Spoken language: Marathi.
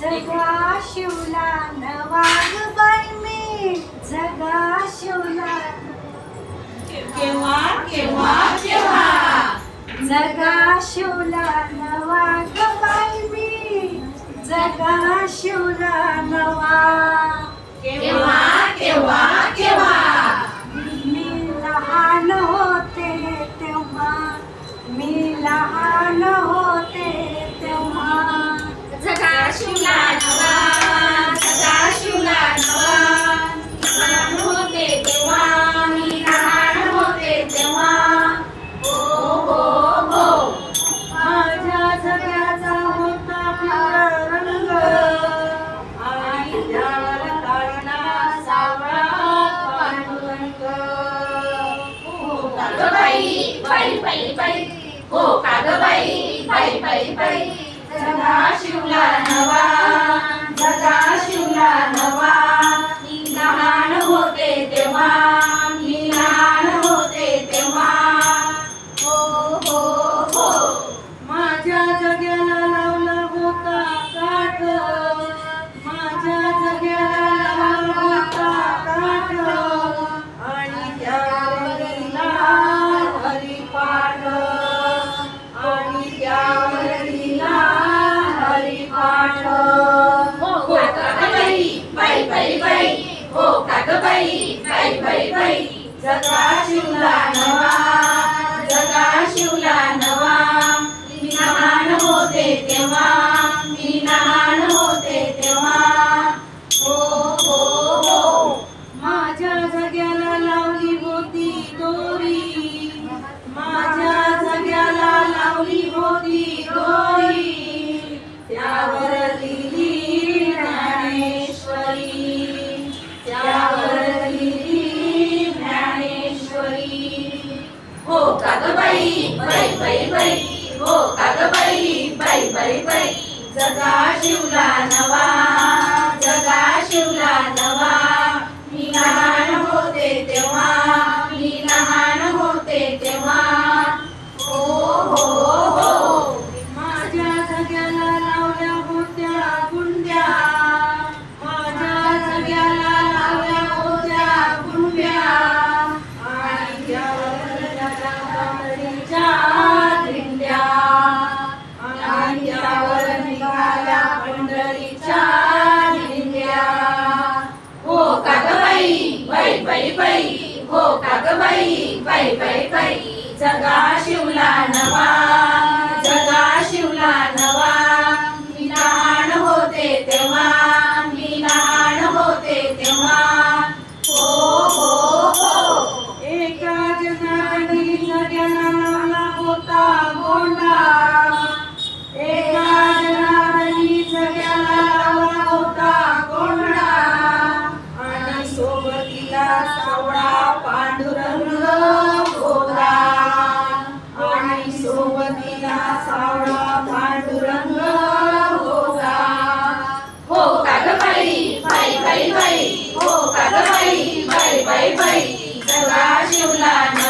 जगा शिवला नवाग बाई जगा शिवला. केव्हा केव्हा केव्हा? जगा शिवला नवाग बाई जगा शिवला नवा बाई बाई बाई का ग बाई बाई बाई बाई शिवला ग बाई बाई बाई बाई. जगा शिवला नवा. बाई बाई बाई बाई. हो काग बाई बाई बाई बाई. जगा शिवला नवा. का ग बाई बाई बाई बाई जगा शिवला नवा जगा शिवला नवा. मी लहान होते तेव्हा मी लहान होते तेव्हा. हो हो हो. एका जनानी सगळ्यांना होता गोंडा You're kabilaan.